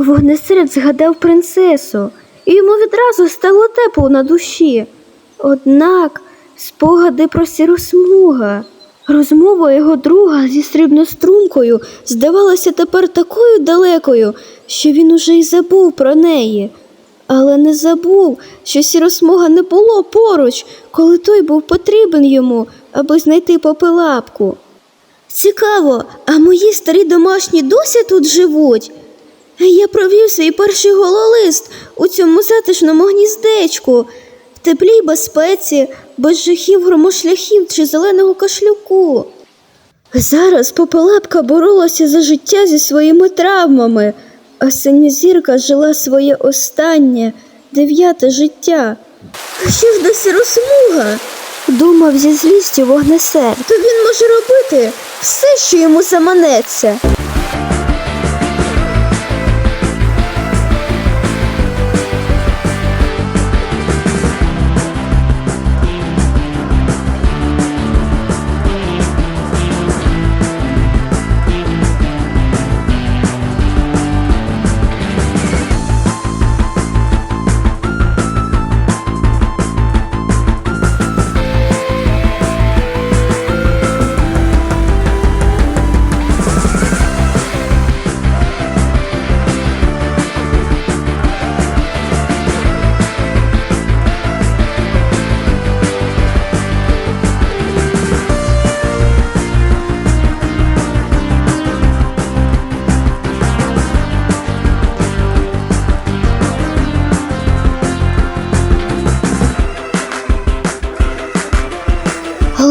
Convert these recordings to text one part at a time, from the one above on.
Вогнесерд згадав принцесу, і йому відразу стало тепло на душі. Однак спогади про сіросмуга, розмова його друга зі срібнострумкою здавалася тепер такою далекою, що він уже й забув про неї. Але не забув, що сіросмуга не було поруч, коли той був потрібен йому, аби знайти попелапку. Цікаво, а мої старі домашні досі тут живуть? Я провів свій перший гололист у цьому затишному гніздечку, в теплій безпеці, без жахів громошляхів чи зеленого кашлюку. Зараз попелапка боролася за життя зі своїми травмами, а синьозірка жила своє останнє, дев'яте життя. Що ж до сіросмуга? Думав зі злістю вогнесер. То він може робити все, що йому заманеться.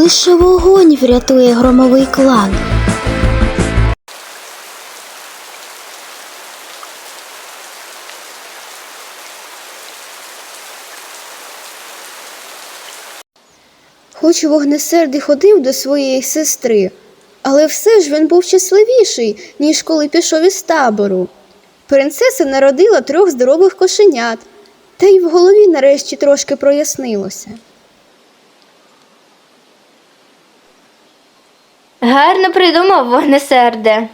Лише вогонь врятує громовий клан. Хоч вогнесерд і ходив до своєї сестри, але все ж він був щасливіший, ніж коли пішов із табору. Принцеса народила трьох здорових кошенят, та й в голові нарешті трошки прояснилося. Гарно придумав вогнесерде.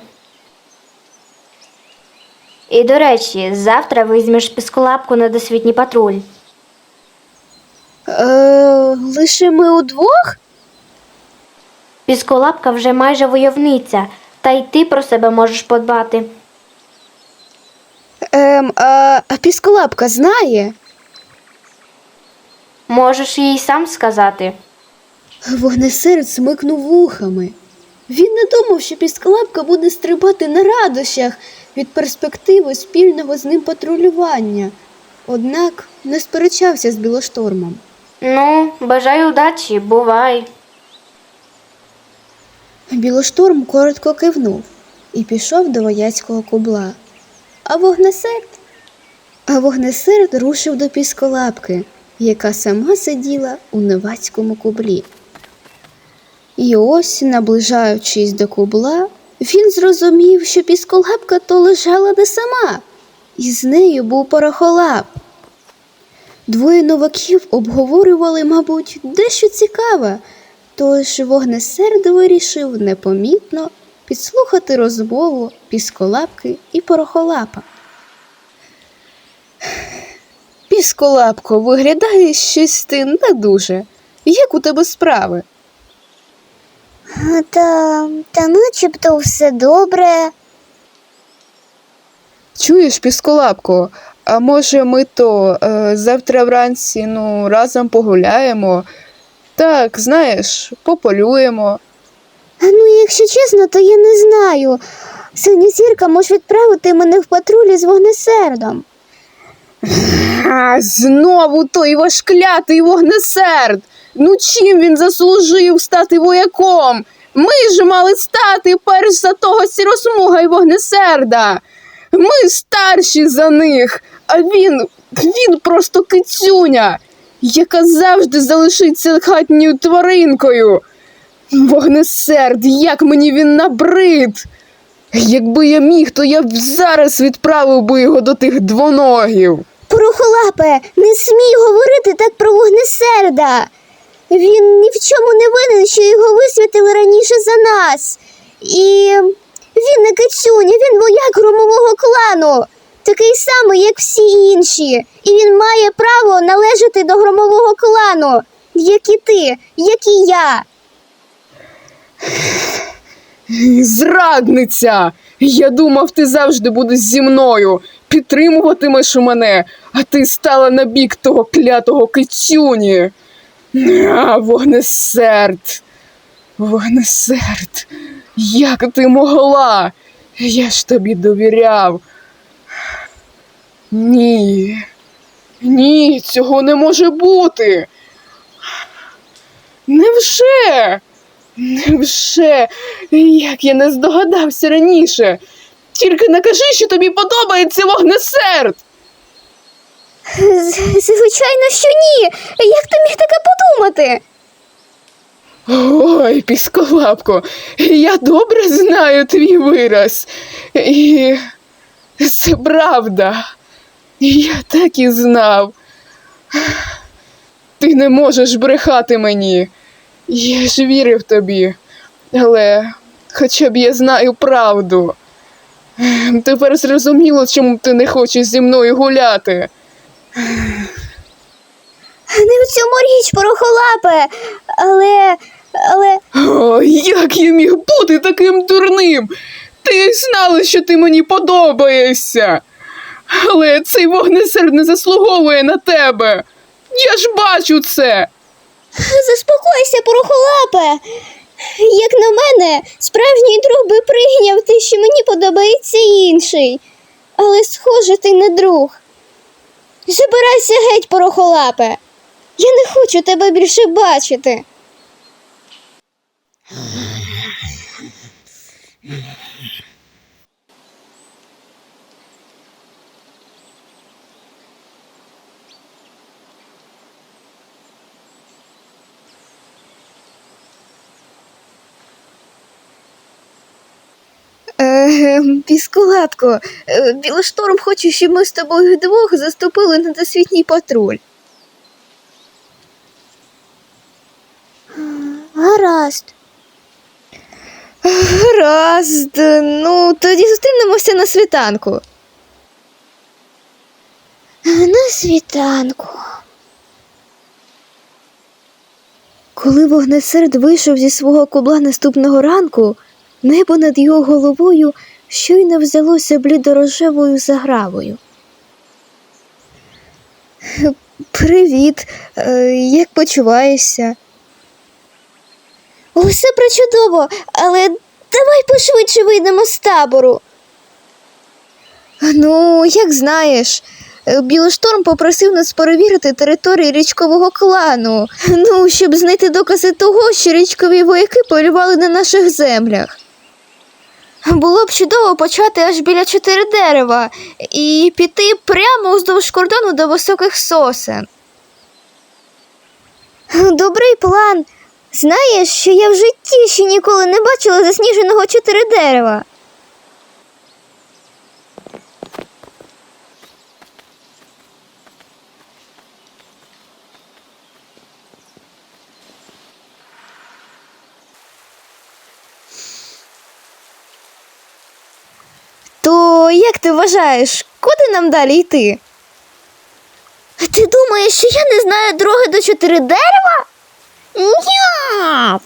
І, до речі, завтра візьмеш пісколапку на досвітній патруль. Е, лише ми удвох? Пісколапка вже майже войовниця, та й ти про себе можеш подбати. Ем, а, а пісколапка знає? Можеш їй сам сказати. Вогнесерд смикнув вухами. Він не думав, що пісколапка буде стрибати на радощах від перспективи спільного з ним патрулювання. Однак не сперечався з білоштормом. Ну, бажаю удачі, бувай. Білошторм коротко кивнув і пішов до вояцького кубла. А вогнесерд? А вогнесерд рушив до пісколапки, яка сама сиділа у невацькому кублі. І ось, наближаючись до кубла, він зрозумів, що пісколапка то лежала не сама, і з нею був порохолап. Двоє новаків обговорювали, мабуть, дещо цікаве, тож вогнесерд вирішив непомітно підслухати розмову пісколапки і порохолапа. Пісколапко, виглядає щось ти не дуже. Як у тебе справи? Та, та начебто все добре. Чуєш, пісколапко, а може ми то е, завтра вранці ну, разом погуляємо? Так, знаєш, пополюємо. Ну, якщо чесно, то я не знаю. Синя зірка може відправити мене в патрулі з вогнесердом. А, знову той ваш клятий вогнесерд. Ну чим він заслужив стати вояком? Ми ж мали стати перш за того сіросмуга й вогнесерда. Ми старші за них, а він, він просто кицюня, яка завжди залишиться хатньою тваринкою. Вогнесерд, як мені він набрид. Якби я міг, то я б зараз відправив би його до тих двоногів. Порохолапе, не смій говорити так про вогнесерда. Він ні в чому не винен, що його висвятили раніше за нас. І він не кицюня, він вояк громового клану. такий самий, як всі інші, і він має право належати до громового клану, як і ти, як і я. Зрадниця! Я думав, ти завжди будеш зі мною, підтримуватимеш мене, а ти стала на бік того клятого кицюні. Вогнесерд! Вогнесерд! Як ти могла? Я ж тобі довіряв. Ні. Ні, цього не може бути. Невже? Невже? Як я не здогадався раніше? Тільки не кажи, що тобі подобається вогнесерд. Звичайно, що ні. Як ти міг таке подумати? Ой, пісколапко, я добре знаю твій вираз. І це правда. Я так і знав. Ти не можеш брехати мені. Я ж вірив тобі. Але хоча б я знаю правду. Тепер зрозуміло, чому ти не хочеш зі мною гуляти. Не в цьому річ, порохолапе. Але. але. О, як я міг бути таким дурним? Ти знала, що ти мені подобаєшся. Але цей вогнесерд не заслуговує на тебе. Я ж бачу це. Заспокойся, порохолапе. Як на мене, справжній друг би прийняв те, що мені подобається інший. Але, схоже, ти не друг. Забирайся геть, порохолапе. Я не хочу тебе більше бачити. Е, Піскулатко, е, Білошторм хоче, щоб ми з тобою вдвох заступили на досвітній патруль. Гаразд. Гаразд. Ну, тоді зустрінемося на світанку. На світанку. Коли вогнесерд вийшов зі свого кубла наступного ранку, небо над його головою щойно взялося блідорожевою загравою. Привіт, Е, як почуваєшся? Усе причудово, але давай пошвидше вийдемо з табору. Ну, як знаєш, Е, Білошторм попросив нас перевірити територію річкового клану, ну, щоб знайти докази того, що річкові вояки полювали на наших землях. Було б чудово почати аж біля чотири дерева і піти прямо уздовж кордону до високих сосен. Добрий план. Знаєш, що я в житті ще ніколи не бачила засніженого чотири дерева. То як ти вважаєш, куди нам далі йти? Ти думаєш, що я не знаю дороги до чотири дерева? Ні.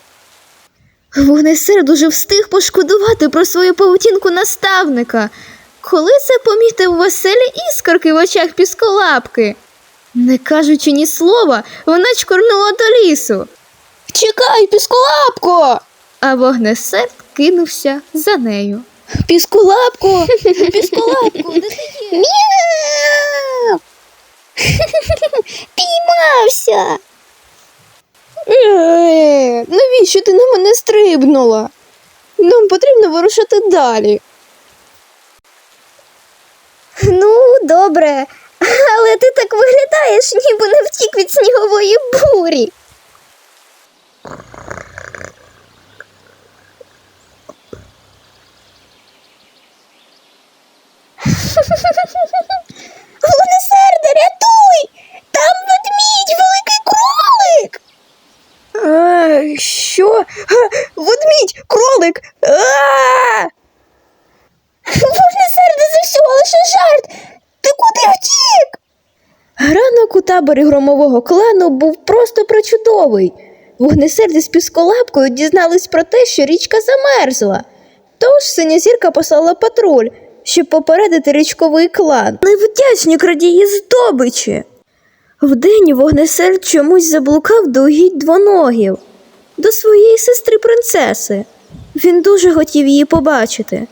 Вогнесерд уже встиг пошкодувати про свою поведінку наставника, коли це помітив веселі іскорки в очах пісколапки. Не кажучи ні слова, вона чкорнула до лісу. Чекай, пісколапко. А вогнесерд кинувся за нею. Піскулапку! Піскулапку, де ти є? Мяу! Піймався. Е, навіщо ти на мене стрибнула? Нам потрібно вирушити далі. Ну, добре, але ти так виглядаєш, ніби не втік від снігової бурі. Лунесерде, рятуй! Там ведмідь, великий кролик. А, що? Ведмідь, кролик. Лунесерде, це всього лише жарт. Ти куди втік? Ранок у таборі громового клану був просто причудовий. Вогнесерді з пісколапкою дізнались про те, що річка замерзла. Тож синя зірка послала патруль, щоб попередити річковий клан. Невдячні крадії здобичі. Вдень вогнесерд чомусь заблукав до угідь двоногів, до своєї сестри принцеси. Він дуже хотів її побачити.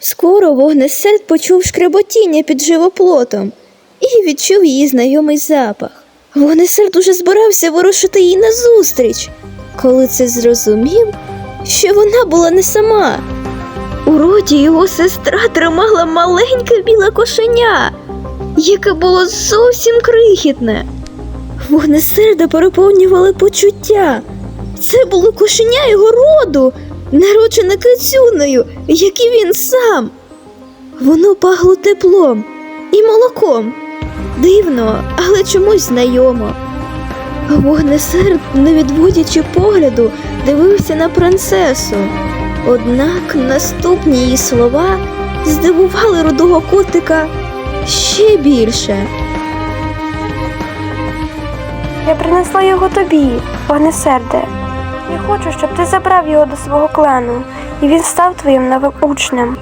Скоро вогнесерд почув шкреботіння під живоплотом і відчув її знайомий запах. Вогнесерд уже збирався вирушити їй назустріч, коли це зрозумів, що вона була не сама. У роті його сестра тримала маленьке біле кошеня, яке було зовсім крихітне. Вогнесерда переповнювали почуття. Це було кошеня його роду, народжене кицюнею, як і він сам. Воно пахло теплом і молоком. Дивно, але чомусь знайомо. Вогнесерд, не відводячи погляду, дивився на принцесу. Однак наступні її слова здивували рудого котика ще більше. Я принесла його тобі, вогнесерде. Я хочу, щоб ти забрав його до свого клану, і він став твоїм новим учнем.